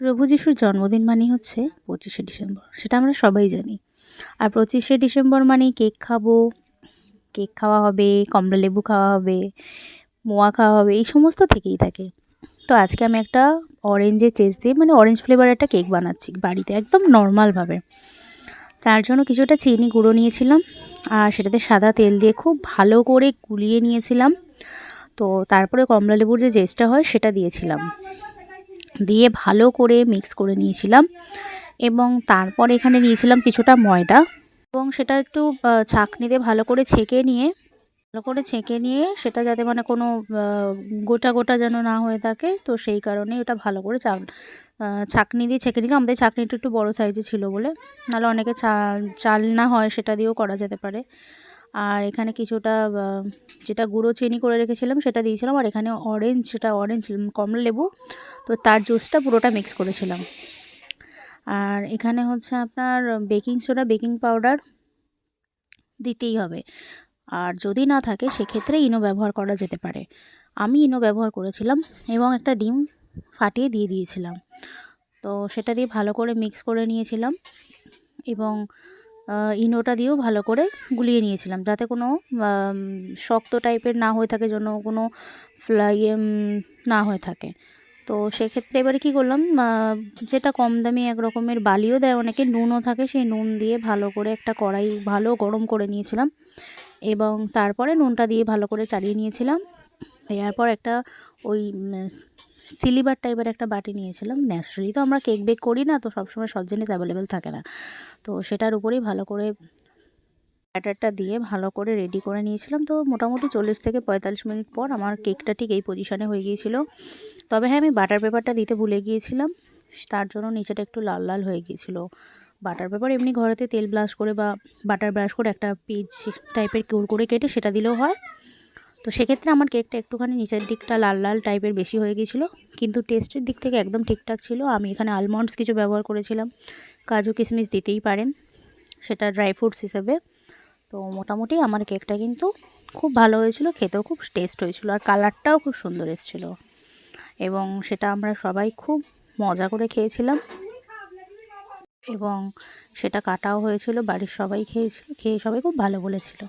প্রভু যিশুর জন্মদিন মানেই হচ্ছে পঁচিশে ডিসেম্বর, সেটা আমরা সবাই জানি। আর পঁচিশে ডিসেম্বর মানেই কেক খাব, কেক খাওয়া হবে, কমলা লেবু খাওয়া হবে, মোয়া খাওয়া হবে, এই সমস্ত থেকেই থাকে। তো আজকে আমি একটা অরেঞ্জের চেস দিয়ে মানে অরেঞ্জ ফ্লেভার একটা কেক বানাচ্ছি, বাড়িতে একদম নর্মালভাবে। তার জন্য কিছুটা চিনি গুঁড়ো নিয়েছিলাম, আর সেটাতে সাদা তেল দিয়ে খুব ভালো করে গুলিয়ে নিয়েছিলাম। তো তারপরে কমলা লেবুর যে জেসটা হয়, সেটা দিয়েছিলাম। দিয়ে ভালো করে মিক্স করে নিয়েছিলাম এবং তারপর এখানে নিয়েছিলাম কিছুটা ময়দা এবং সেটা একটু আহ, ছাঁকনি দিয়ে ভালো করে ছেঁকে নিয়ে ভালো করে ছেঁকে নিয়ে সেটা যাতে মানে কোনো গোটা গোটা যেন না হয়ে থাকে তো সেই কারণে ওটা ভালো করে চাক ছাঁকনি দিয়ে ছেঁকে নিয়েছি আমাদের ছাঁকনিটা একটু বড়ো সাইজে ছিল বলে। নাহলে অনেকে চাল না হয় সেটা দিয়েও করা যেতে পারে। আর এখানে কিছুটা যেটা গুঁড়ো চিনি করে রেখেছিলাম সেটা দিয়েছিলাম আর এখানে অরেঞ্জ যেটা অরেঞ্জ কমলা লেবু, তো তার জুসটা পুরোটা মিক্স করেছিলাম। আর এখানে হচ্ছে আপনার বেকিং সোডা বেকিং পাউডার দিতেই হবে। আর যদি না থাকে সেক্ষেত্রে ইনো ব্যবহার করা যেতে পারে। আমি ইনো ব্যবহার করেছিলাম এবং একটা ডিম ফাটিয়ে দিয়ে দিয়েছিলাম। তো সেটা দিয়ে ভালো করে মিক্স করে নিয়েছিলাম এবং ইনোটা দিয়েও ভালো করে গুলিয়ে নিয়েছিলাম। যাতে কোনো শক্ত টাইপের না হয়ে থাকে জন্য কোনো ফ্লাই না হয়ে থাকে। তো সেক্ষেত্রে এবারে কী করলাম যেটা কম দামি এক রকমের বালিও দেয় অনেকে, নুনও থাকে, সেই নুন দিয়ে ভালো করে একটা কড়াই ভালো গরম করে নিয়েছিলাম। এবং তারপরে নুনটা দিয়ে ভালো করে চালিয়ে নিয়েছিলাম। দেওয়ার পর একটা ওই সিলিভার টাইপের একটা বাটি নিয়েছিলাম। ন্যাচারালি তো আমরা কেক বেক করি না, তো সবসময় সব জিনিস অ্যাভেলেবেল থাকে না। তো সেটার উপরেই ভালো করে ব্যাটারটা দিয়ে ভালো করে রেডি করে নিয়েছিলাম। তো মোটামুটি চল্লিশ থেকে পঁয়তাল্লিশ মিনিট পর আমার কেকটা ঠিক এই পজিশানে হয়ে গিয়েছিল। তবে হ্যাঁ আমি বাটার পেপারটা দিতে ভুলে গিয়েছিলাম। তার জন্য নিচেটা একটু লাল লাল হয়ে গিয়েছিল। বাটার পেপার এমনি ঘরেতে তেল ব্রাশ করে বা বাটার ব্রাশ করে একটা পিচ টাইপের কোর করে কেটে সেটা দিলেও হয়। তো সেক্ষেত্রে আমার কেকটা একটুখানি নিচের দিকটা লাল লাল টাইপের বেশি হয়ে গিয়েছিল কিন্তু টেস্টের দিক থেকে একদম ঠিকঠাক ছিল। আমি এখানে আলমন্ডস কিছু ব্যবহার করেছিলাম। কাজু কিশমিশ দিতেই পারেন। সেটা ড্রাই ফ্রুটস হিসেবে। তো মোটামুটি আমার কেকটা কিন্তু খুব ভালো হয়েছিল, খেতেও খুব টেস্ট হয়েছিল আর কালারটাও খুব সুন্দর এসেছিল। এবং সেটা আমরা সবাই খুব মজা করে খেয়েছিলাম। এবং সেটা কাটাও হয়েছিল, বাড়ির সবাই খেয়েছিল, খেয়ে সবাই খুব ভালো বলেছিল।